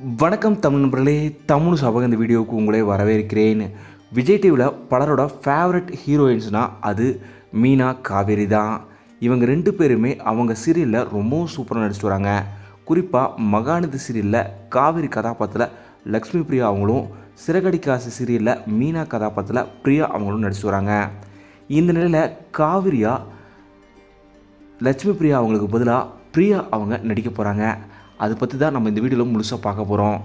வணக்கம் தமிழ் நண்பர்களே தமிழ் சபக இந்த வீடியோவுக்கு உங்களே வரவேற்கிறேன். விஜய் டிவியில் பலரோட ஃபேவரட் ஹீரோயின்ஸ்னால் அது மீனா காவேரி தான். இவங்க ரெண்டு பேருமே அவங்க சீரியலில் ரொம்பவும் சூப்பராக நடிச்சிட்டு வராங்க. குறிப்பாக மகாநதி சீரியலில் காவேரி கதாபாத்திரத்தில் லக்ஷ்மி பிரியா அவங்களும் சிறகடிக்காசு சீரியலில் மீனா கதாபாத்திரத்தில் பிரியா அவங்களும் நடிச்சிட்டு வராங்க. இந்த நிலையில் காவிரியா லட்சுமி பிரியா அவங்களுக்கு பதிலாக பிரியா அவங்க நடிக்க போகிறாங்க அதை பற்றி தான் நம்ம இந்த வீடியோவில் முழுசாக பார்க்க போகிறோம்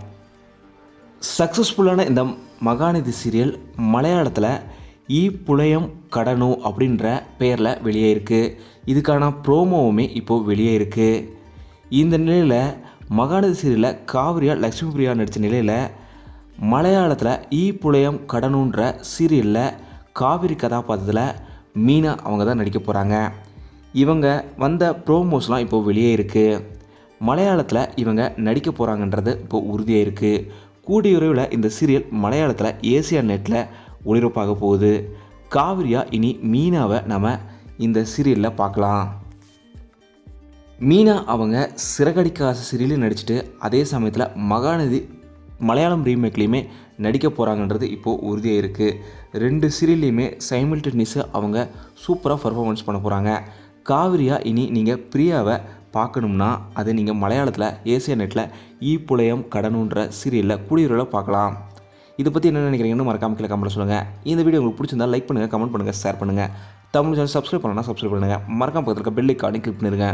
சக்ஸஸ்ஃபுல்லான இந்த மகாநதி சீரியல் மலையாளத்தில் ஈ புளையம் கடனு அப்படின்ற பெயரில் வெளியே இருக்குது இதுக்கான ப்ரோமோவுமே இப்போது வெளியே இருக்குது இந்த நிலையில் மகாநதி சீரியலில் காவிரியா லக்ஷ்மி பிரியா நடித்த நிலையில் மலையாளத்தில் ஈ புளையம் கடனுன்ற சீரியலில் காவிரி கதாபாத்திரத்தில் மீனா அவங்க தான் நடிக்க போகிறாங்க இவங்க வந்த ப்ரோமோஸ்லாம் இப்போது வெளியே இருக்குது மலையாளத்தில் இவங்க நடிக்க போகிறாங்கன்றது இப்போ உறுதியாக இருக்குது கூடிய விரைவில் இந்த சீரியல் மலையாளத்தில் ஏசியா நெட்டில் ஒளிபரப்பாக போகுது. காவிரியா இனி மீனாவை நம்ம இந்த சீரியலில் பார்க்கலாம். மீனா அவங்க சிறகடிக்காச சீரியலில் நடிச்சுட்டு அதே சமயத்தில் மகாநதி மலையாளம் ரீமேக்லேயுமே நடிக்க போகிறாங்கன்றது இப்போது உறுதியாக இருக்குது ரெண்டு சீரியல்லையுமே சைமில்டனிஸு அவங்க சூப்பராக பர்ஃபார்மன்ஸ் பண்ண போகிறாங்க காவிரியா இனி நீங்கள் பிரியாவை பார்க்கணும்னா அது நீங்கள் மலையாளத்தில் ஏசியா நெட்டில் ஈ புலயம் கடனுன்ற சீரியலில் கூடியவர்களை பார்க்கலாம். இதை பற்றி என்ன நினைக்கிறீங்கன்னு மறக்காம கீழே கமெண்ட் சொல்லுங்கள் இந்த வீடியோ உங்களுக்கு பிடிச்சிருந்தா லைக் பண்ணுங்கள் கமெண்ட் பண்ணுங்கள் ஷேர் பண்ணுங்கள் தமிழ் சேனல் சப்ஸ்கிரைப் பண்ணலாம் சப்ஸ்கிரைப் பண்ணுங்கள் மறக்காம பக்கத்தில் இருக்க பெல் ஐக்கானே கிளிக் பண்ணிருங்க.